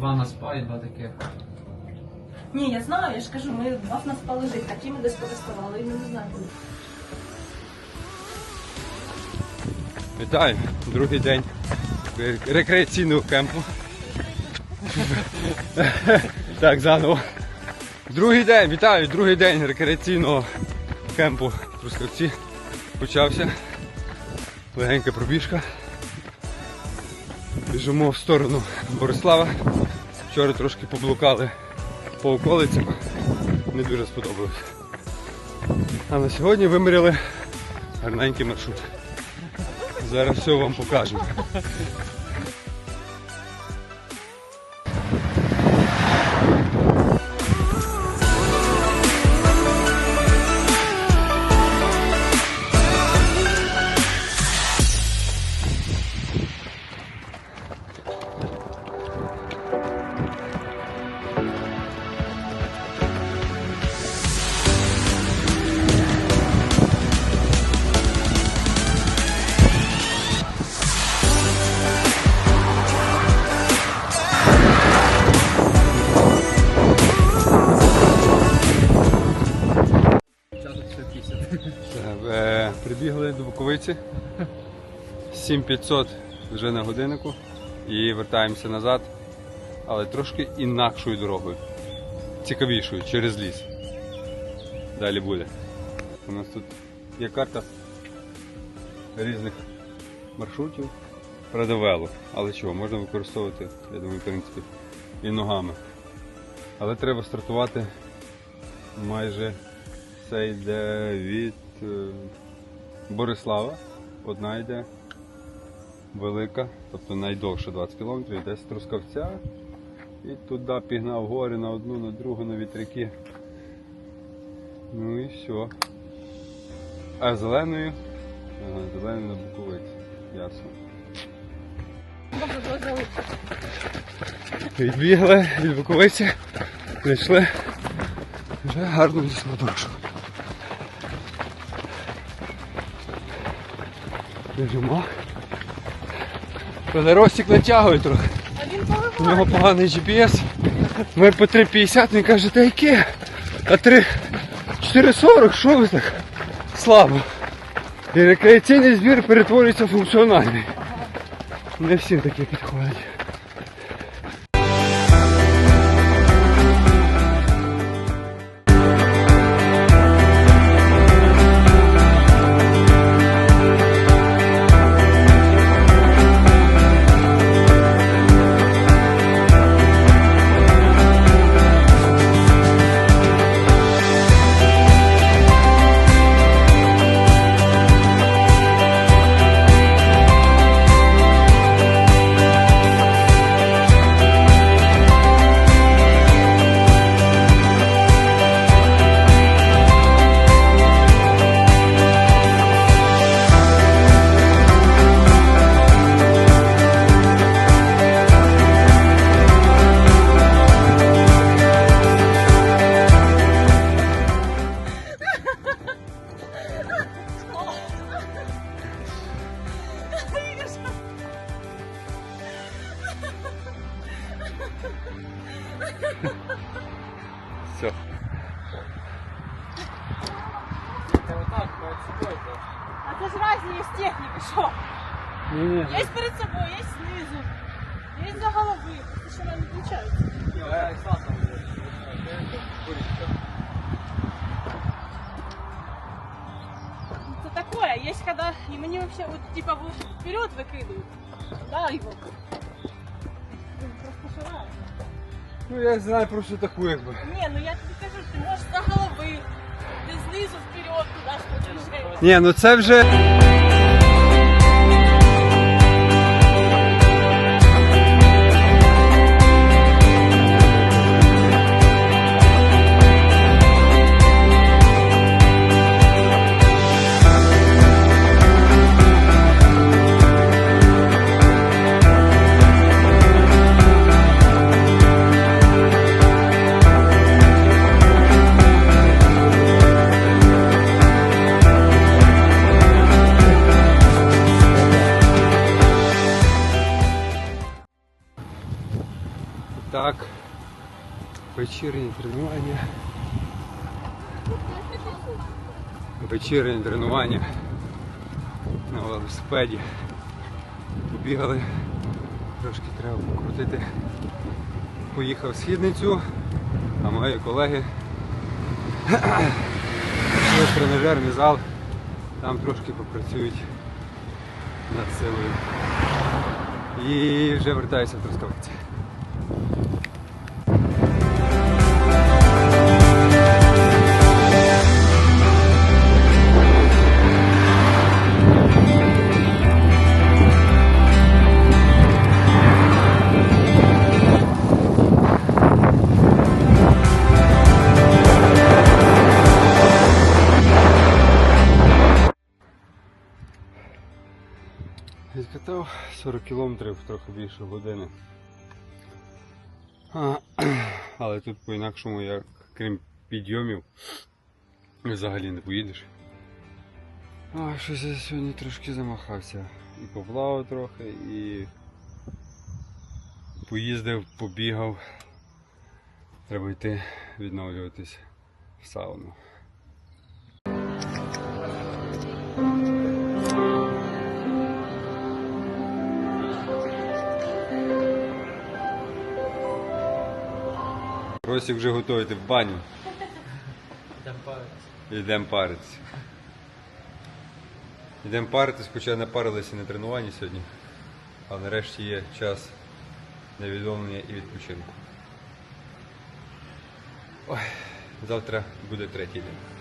два на спа і два таких. Ні, я знаю, я ж кажу, ми два на спа лежить, такі ми десь користували, і ми не знаємо. Вітаю! Другий день рекреаційного кемпу. так, заново. Другий день, вітаю, другий день рекреаційного кемпу в Трускавці. Почався. Легенька пробіжка. Біжимо в сторону Борислава. Вчора трошки поблукали по околицям. Не дуже сподобалось. А на сьогодні виміряли гарненький маршрут. Зараз все вам покажемо. Прибігли до Буковиці. 7500 вже на годиннику. І вертаємося назад. Але трошки інакшою дорогою. Цікавішою, через ліс. Далі буде. У нас тут є карта різних маршрутів. Правда. Але чого, можна використовувати, я думаю, в принципі, і ногами. Але треба стартувати майже це йде від е, Борислава. Одна йде велика, тобто найдовша 20 км, йде з Трускавця. І туди пігнав гори на одну, на другу, на вітряки. Ну і все. А зеленою? Ага, зеленою на Буковиці. Ясно. Відбігли від Буковиці, прийшли вже гарну лісну дорожку. Біжимо. Правда, натягує трохи. У нього поганий GPS. Ми по 3,50, він каже, та яке? А 3, 4,40, що ви так? Слабо. І рекреаційний збір перетворюється в функціональний. Не всім таке підходить. Все. Отак, перед собою. так. А це ж різні є техніки, що? Ні-ні. Є перед собою, є знизу, є за голови. Це що нам відключається? Ні, я з Сасом вже. Это такое, есть когда, и мне вообще вот типа вот вперед выкидывают. Да, его. Просто шараю. Ну я знаю просто таку якби. Не, ну я тобі кажу, ти можеш за голови, ти знизу вперед, туди ж хочеш. Ні, ну це вже. Вечірнє тренування. Вечірнє тренування на велосипеді. Побігали, трошки треба покрутити. Поїхав в східницю, а мої колеги пішли в тренажерний зал, там трошки попрацюють над силою. І вже вертаюся в Трускавиці. Відкатав 40 кілометрів, трохи більше години. А, але тут по-інакшому, як крім підйомів, взагалі не поїдеш. А, щось я сьогодні трошки замахався. І поплавав трохи, і поїздив, побігав. Треба йти відновлюватись в сауну. Росік вже йти в баню. Йдемо паритися. Йдемо паритися. Йдемо паритись, хоча не парилися на тренуванні сьогодні. А нарешті є час на відновлення і відпочинку. Ой, завтра буде третій день.